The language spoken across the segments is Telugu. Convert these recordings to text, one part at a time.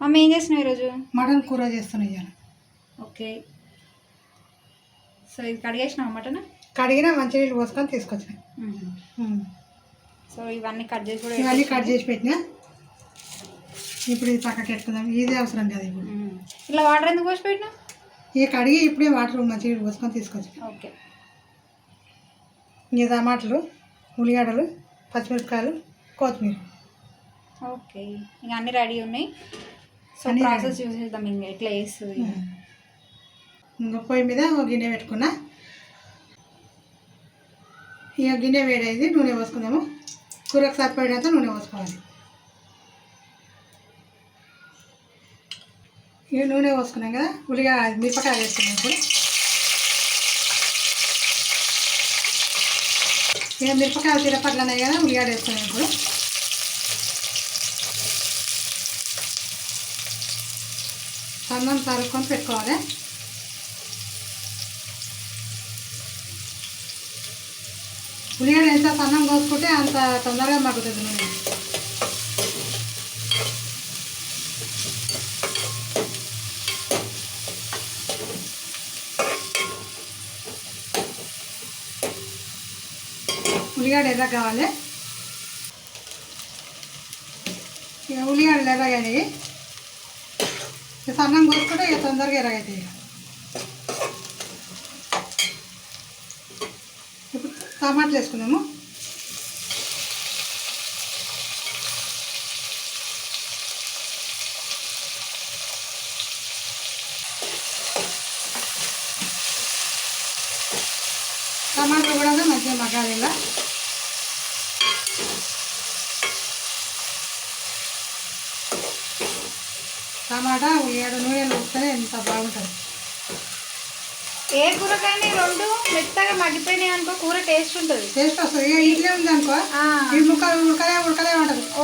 మమ్మీ ఏం చేస్తున్నావు ఈరోజు? మటన్ కూర చేస్తున్నా ఇవాళ ఓకే. సో ఇది కడిగేసినావు మటన్? కడిగిన మంచినీళ్ళు పోసుకొని తీసుకొచ్చిన. సో ఇవన్నీ కట్ చేసి కూడా ఇవన్నీ కట్ చేసి పెట్టినా. ఇప్పుడు ఇది పక్కకి పెట్టుకుందాం. ఇది అవసరం కదా ఇప్పుడు. ఇలా వాటర్ ఎందుకు పోసి పెట్టినా ఇక కడిగి ఇప్పుడే వాటర్ మంచినీళ్ళు పోసుకొని తీసుకొచ్చిన. ఓకే. ఇంక టమాటాలు ఉల్లిగడ్డలు పచ్చిమిరపకాయలు కొత్తిమీర. ఓకే. ఇంకా అన్నీ రెడీ ఉన్నాయి. సో ప్రాసెస్ చూసేద్దాం ఇంకా ఎట్లా వేస్తుంది ఇంకా పొయ్యి మీద ఒక గిన్నె పెట్టుకున్నా. ఇక గిన్నె వేడైంది నూనె పోసుకుందాము. కూరకు సరిపడినంత నూనె పోసుకోవాలి. ఇక నూనె పోసుకున్నాం కదా ఉల్లిగా మిరపకాయలు వేసుకున్నాం ఇప్పుడు. ఇక మిరపకాయలు తిరపట్లు ఉన్నాయి కదా ఉల్లిగడ్డ వేసుకున్నాం ఇప్పుడు. సన్నం తరుక్కొని పెట్టుకోవాలి ఉల్లిగడ్డ ఎంత సన్నం కోసుకుంటే అంత తొందరగా మగ్గుతుంది నూనె ఉల్లిగడ్డ ఎర్ర కావాలి ఇక ఉల్లిగడ్డలు ఎర్రగాయి ఇక సన్నం కోసుకుంటే ఇక తొందరగా ఎర్రగవుతాయి ఇక. ఇప్పుడు టమాటాలు వేసుకున్నాము టమాటాలు కూడా మంచిగా మగ్గాలి ఇలా టమాటా ఉల్లిగడ్డ నూనెలు ఉప్పితే ఎంత బాగుంటుంది. ఏ కూరకైనా ఈ రెండు మెత్తగా మగ్గిపోయినాయి అనుకో కూర టేస్ట్ ఉంటుంది. టేస్ట్ వస్తుంది. ఇక ఇడ్లీ ఉంది అనుకో ఈ ముక్కలు ఉడకలే ఉడకలే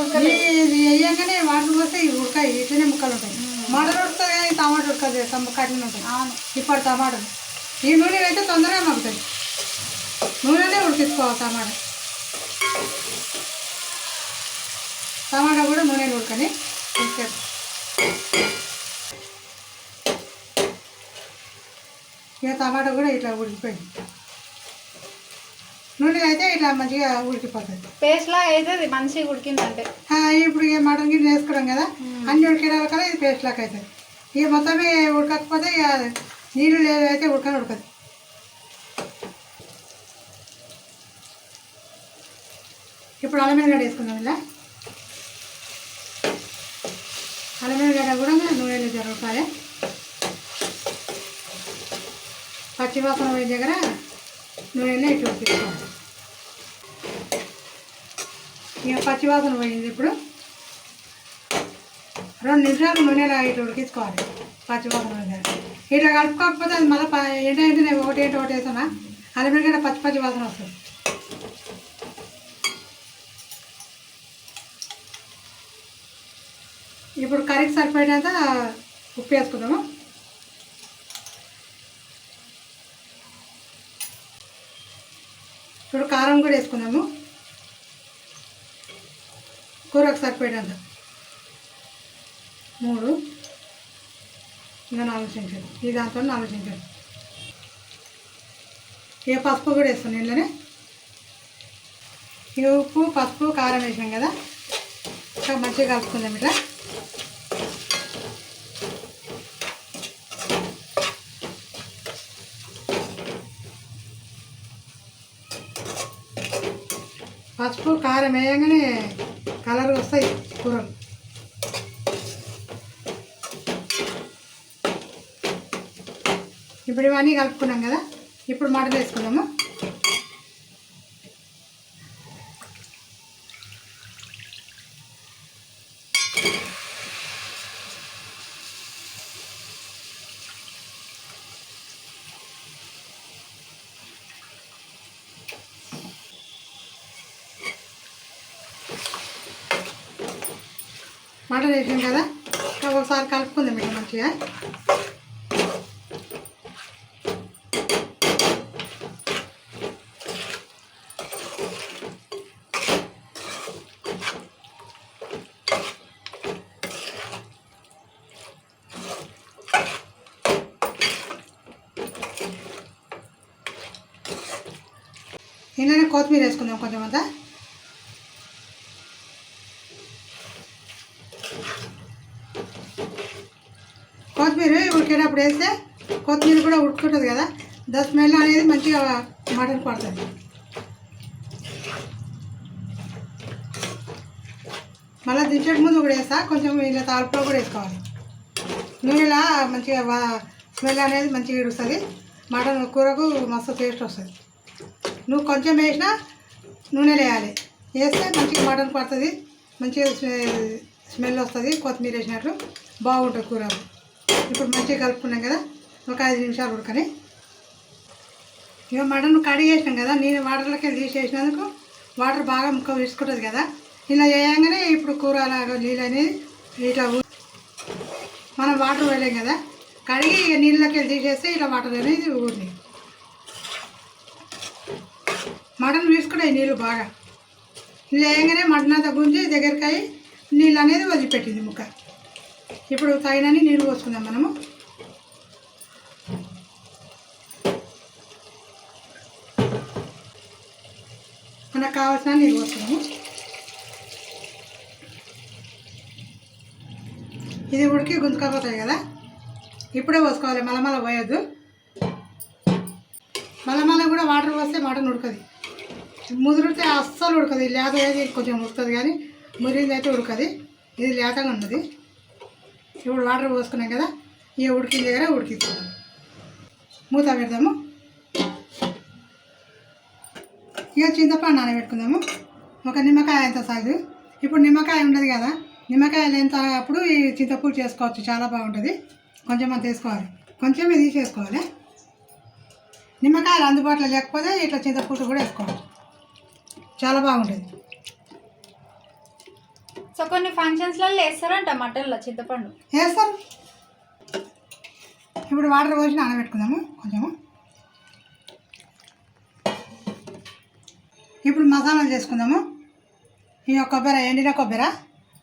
ఉంటుంది. వేయంగానే వాటర్ పోస్తే ఇవి ఉడకాయి ఇట్లనే ముక్కలు ఉంటాయి. మటన్ ఉడుతుంది కానీ టమాటా ఉడకదు అట్లనే ఉంటుంది అవును. ఇప్పుడు టమాటాలు ఈ నూనె అయితే తొందరగా మగ్గుతుంది నూనెనే ఉడికించుకోవాలి టమాటా. టమాటా కూడా నూనెలు ఉడకని ఉడికేది ఇక టమాటా కూడా ఇట్లా ఉడికిపోయింది. నూనె అయితే ఇట్లా మంచిగా ఉడికిపోతుంది పేస్ట్ లాగా అవుతుంది మంచిగా ఉడికిందంటే. ఇప్పుడు ఇక మటన్ గిన్నె వేసుకున్నాం కదా అన్ని ఉడికేదాకా కదా ఇది పేస్ట్ లాగా అవుతుంది ఇక మొత్తమే ఉడకకపోతే ఇక నీళ్ళు లేదు అయితే ఉడకని ఉడకదు. ఇప్పుడు అల్లం ఎల్లిగడ్డ వేసుకుందాం ఇలా. అల్లం ఎల్లిగడ్డ కూడా నూనెలో జరుగుతాయి పచ్చివాసన పోయే దగ్గర నూనె ఇటు ఉడికించుకోవాలి ఇక పచ్చివాసన పోయింది ఇప్పుడు. రెండు నిమిషాలు నూనెలా ఇటు ఉడికించుకోవాలి పచ్చివాసన దగ్గర. ఇట్లా కలుపుకోకపోతే అది మళ్ళీ ఎండ ఎంటనే ఒకటి ఏంటి ఒకటి వేసానా అల్లమిరగడ్డ పచ్చి పచ్చి వాసన వస్తుంది. ఇప్పుడు కర్రీకి సరిపోయినంత ఉప్పు వేసుకుందాము. ఇప్పుడు కారం కూడా వేసుకుందాము. కూరకు సరిపోయినంత మూడు. ఇంకా నాలుగు చెంచాలు. ఈ దాంతో నాలుగు చెంచాలు. ఇక పసుపు కూడా వేస్తాను ఇంట్లోనే ఇక ఉప్పు పసుపు కారం వేసాం కదా. ఇంకా మంచిగా కలుపుకుందాం ఇట్లా. పసుపు కారం వేయగానే కలర్ వస్తాయి కూరలు. ఇప్పుడు ఇవన్నీ కలుపుకున్నాం కదా ఇప్పుడు మటన్ వేసుకుందాము. మటన్ వేసాం కదా? ఒకసారి కలుపుకుంది ఇట్లా మంచిగా. నిన్ననే కొత్తిమీర వేసుకుందాం కొంచెం అంతా. కొత్తిమీర ఉడికేటప్పుడు వేస్తే కొత్తిమీర కూడా ఉడుకుంటుంది కదా దా స్మెల్ అనేది మంచిగా మటన్ పడుతుంది. మళ్ళీ దించేట ముందు కూడా వేస్తా కొంచెం ఇలా తాలింపులో కూడా వేసుకోవాలి. నూనెలా మంచిగా స్మెల్ అనేది మంచిగా ఇడుస్తుంది మటన్ కూరకు మస్తు టేస్ట్ వస్తుంది. నువ్వు కొంచెం వేసినా నూనె వేయాలి వేస్తే మంచిగా మటన్ పడుతుంది మంచిగా స్మె- స్మెల్ వస్తుంది కొత్తిమీర వేసినట్లు బాగుంటుంది కూర ఇప్పుడు మంచిగా కలుపుకున్నాం కదా. ఒక ఐదు నిమిషాలు ఉడకని. ఇక మటన్ కడిగి వేసినాం కదా నేను వాటర్లోకి తీసేసినందుకు వాటర్ బాగా ముక్క వేసుకుంటుంది కదా. ఇలా వేయంగానే ఇప్పుడు కూర అలాగా నీళ్ళు అనేది ఇట్లా మనం వాటర్ వేయలేం కదా. కడిగి ఇక నీళ్ళకి తీసేస్తే ఇలా వాటర్ అనేది ఊరినాయి మటన్ తీసుకున్నాయి నీళ్ళు బాగా. ఇలా వేయగానే మటన్ అంతా గుంజి దగ్గరికి అయ్యి నీళ్ళు అనేది వదిలిపెట్టింది ముక్క. ఇప్పుడు తగినన్ని నీరు పోసుకుందాం మనము. మనకు కావాల్సిన నీరు పోసుకున్నాము ఇది ఉడికి గుంతుకపోతాయి కదా. ఇప్పుడే పోసుకోవాలి మలమల పోయద్దు. పోయొద్దు కూడా వాటర్ పోస్తే మటన్ ఉడకది ముదిరితే అస్సలు ఉడకది. లేత ఏది కొంచెం ఉడుకుతుంది కానీ మురిగింది అయితే ఉడకది. ఇది లేతగా ఉన్నది. ఇప్పుడు వాటర్ పోసుకున్నాం కదా ఇక ఉడికిన దగ్గర ఉడికిస్తాము మూత పెడదాము. ఇక చింతపండు నానబెట్టుకుందాము. ఒక నిమ్మకాయ ఎంత సైజు ఇప్పుడు నిమ్మకాయ ఉండదు కదా నిమ్మకాయ ఎంత అప్పుడు ఈ చింతపూలు చేసుకోవచ్చు చాలా బాగుంటుంది. కొంచెం మనం వేసుకోవాలి. కొంచెమే తీసేసుకోవాలి. నిమ్మకాయలు అందుబాటులో లేకపోతే ఇట్లా చింతపూట కూడా వేసుకోవచ్చు. చాలా బాగుంటుంది. సో కొన్ని ఫంక్షన్స్లలో వేస్తారంట మటన్లో చింతపండు. వేస్తారు. ఇప్పుడు వాటర్ పోసి నానబెట్టుకుందాము కొంచెము. ఇప్పుడు మసాలాలు చేసుకుందాము. ఈ కొబ్బరి ఎండిన కొబ్బరి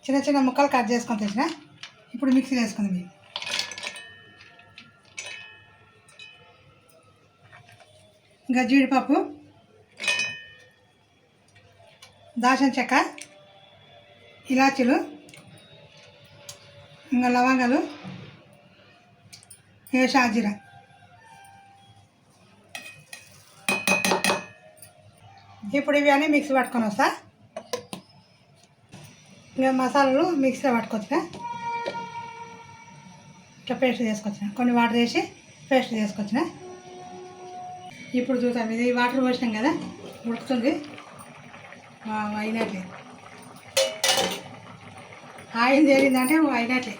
చిన్న చిన్న ముక్కలు కట్ చేసుకొని తెచ్చిన. ఇప్పుడు మిక్సీ వేసుకుందాం ఇవి ఇంకా జీడిపప్పు దాచిన చెక్క ఇలాచీలు ఇంకా లవంగాలు ఏ షాజీరా. ఇప్పుడు ఇవి అన్నీ మిక్సీ పట్టుకొని వస్తా. ఇంకా మసాలాలు మిక్సీ పట్టుకొచ్చిన. ఇంకా పేస్ట్ చేసుకొచ్చిన. కొన్ని వాటర్ వేసి పేస్ట్ చేసుకొచ్చిన. ఇప్పుడు చూద్దాం ఇది వాటర్ పోసినాం కదా ఉడుకుతుంది. అయినట్లేదు ఆయిల్ తేలిందంటే అయినట్లే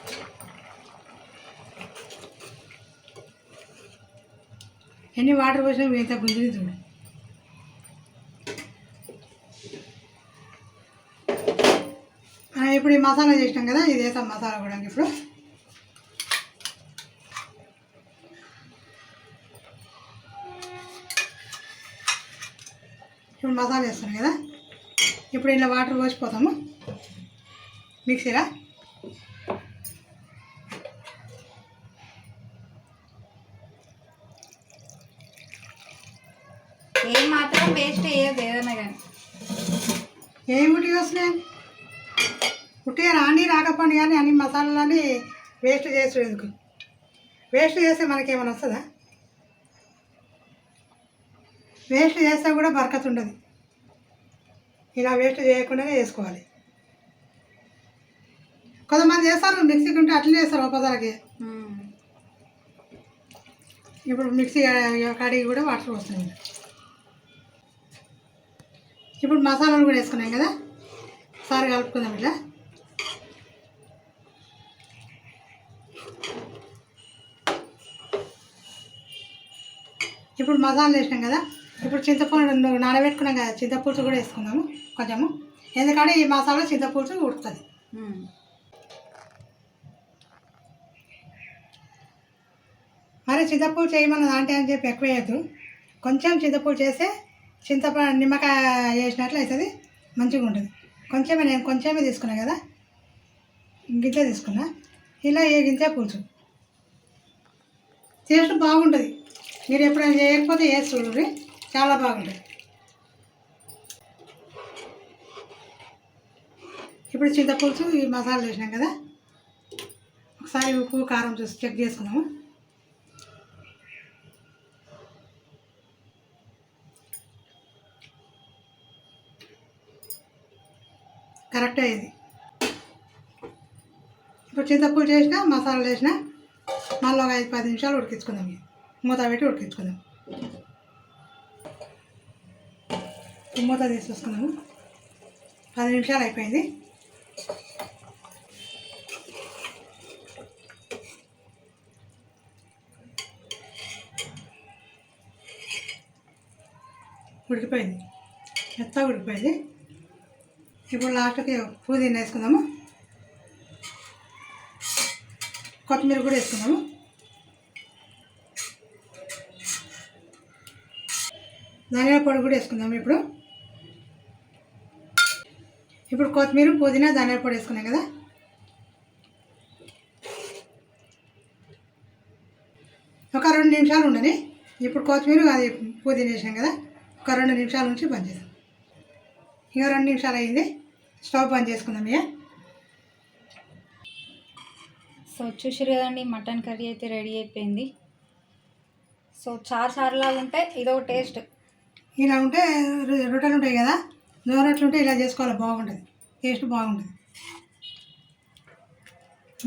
ఎన్ని వాటర్ పోసినా మిగతా గుంజుని చూడు ఇప్పుడు ఈ మసాలా చేసినాం కదా ఇది వేసాం మసాలా కూడా ఇప్పుడు. ఇప్పుడు మసాలా వేస్తాను కదా. ఇప్పుడు ఇలా వాటర్ పోసిపోతాము. మిక్సీలా ఏం మాత్రం వేస్ట్ అయ్యేది ఏదైనా కానీ ఏం ఉట్టి వస్తున్నాయి? ఉట్టిగా రాని రాకపోండి కానీ అన్ని మసాలాలని వేస్ట్ చేసి ఎందుకు? వేస్ట్ చేస్తే మనకేమైనా వస్తుందా? వేస్ట్ చేస్తే కూడా బరకత్ ఉండదు ఇలా వేస్ట్ చేయకుండానే వేసుకోవాలి కొంతమంది చేస్తారు మిక్సీకి ఉంటే అట్లనే చేస్తారు ఒక్కోసారికి ఇప్పుడు మిక్సీ కడిగి కూడా వాటర్ వస్తుంది ఇప్పుడు మసాలాలు కూడా వేసుకున్నాం కదా? సారి కలుపుకుందాం ఇట్లా ఇప్పుడు మసాలా వేసినాం కదా? ఇప్పుడు చింతపండు నానబెట్టుకున్నాం కదా చింతపులుసు కూడా వేసుకుందాము కొంచెము. ఎందుకంటే ఈ మసాలా చింతపులుసు ఉడుకుతుంది. మరి చింతపూ చేయమన్న దాంట్లో అని చెప్పి ఎక్కువ వేయద్దు కొంచెం చింతపూ చేస్తే చింతపండు నిమ్మకాయ వేసినట్లు అవుతుంది మంచిగా ఉంటుంది. కొంచెమే నేను కొంచెమే తీసుకున్నా కదా గింజ తీసుకున్నా. ఇలా ఏ గింజ పులుసు. టేస్ట్ బాగుంటుంది. మీరు ఎప్పుడైనా చేయకపోతే ఏ చూడండి చాలా బాగుంటుంది. ఇప్పుడు చింతపులుసు ఈ మసాలా వేసినాం కదా ఒకసారి ఉప్పు కారం చూసి చెక్ చేసుకున్నాము కరెక్ట్ అయ్యింది ఇప్పుడు చింతపూలు చేసిన మసాలా వేసిన మళ్ళీ ఒక ఐదు పది నిమిషాలు ఉడికించుకుందాం ఇక. మూత పెట్టి ఉడికించుకుందాం. ఈ మూత తీసేసుకుందాము. పది నిమిషాలు అయిపోయింది. ఉడికిపోయింది. మెత్తగా ఉడికిపోయింది. ఇప్పుడు లాస్ట్కి పుదీనా వేసుకుందాము? కొత్తిమీర కూడా వేసుకుందాము? ధనియాల పొడి కూడా వేసుకుందాము ఇప్పుడు? ఇప్పుడు కొత్తిమీర పుదీనా ధనియాల పొడి వేసుకున్నాం కదా? ఒక రెండు నిమిషాలు ఉండని ఇప్పుడు కొత్తిమీర అది పుదీనా వేసాం కదా? ఒక రెండు నిమిషాల నుంచి బంద్ ఇంకా రెండు నిమిషాలు అయింది. స్టవ్ బంద్ చేసుకుందాం ఇక సో చూసారు కదండి మటన్ కర్రీ అయితే రెడీ అయిపోయింది. సో చార్ చారులాగా ఉంటే ఇదో టేస్ట్. ఇలా ఉంటే రొట్టెలు ఉంటాయి కదా రొట్టెలు ఉంటే ఇలా చేసుకోవాలి బాగుంటుంది. టేస్ట్ బాగుంటుంది.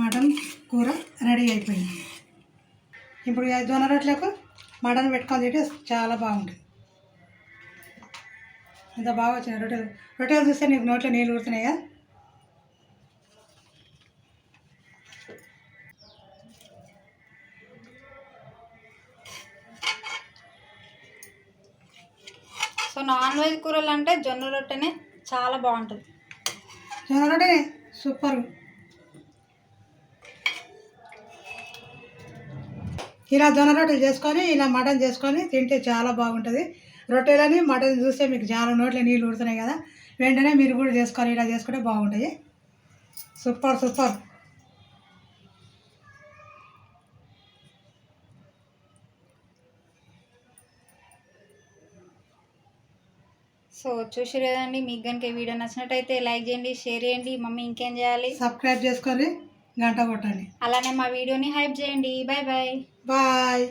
మటన్ కూర రెడీ అయిపోయింది. ఇప్పుడు జొన్న రొట్టెలకు మటన్ పెట్టుకొని తింటే చాలా బాగుంటుంది. ఎంత బాగా వచ్చినాయి రొట్టెలు రొట్టెలు చూస్తే నీకు నోట్లో నీళ్ళు ఊరుతున్నాయి? కదా సో నాన్ వెజ్ కూరలు అంటే జొన్న రొట్టెనే చాలా బాగుంటుంది. జొన్న రొట్టె సూపర్. ఇలా జొన్న రొట్టెలు చేసుకొని ఇలా మటన్ చేసుకొని తింటే చాలా బాగుంటుంది. రొట్టెలని మటన్ చూస్తే మీకు చాలా నోట్లో నీళ్ళు ఊడుతున్నాయి కదా. వెంటనే మీరు కూడా చేసుకొని ఇలా చేసుకుంటే బాగుంటాయి సూపర్ సూపర్. సో చూసారు కదండి మీకు కనుక ఈ వీడియో నచ్చినట్టయితే లైక్ చేయండి షేర్ చేయండి మమ్మీ ఇంకేం చేయాలి? సబ్స్క్రైబ్ చేసుకొని గంట కొట్టండి. అలానే మా వీడియోని హైప్ చేయండి. Bye bye bye.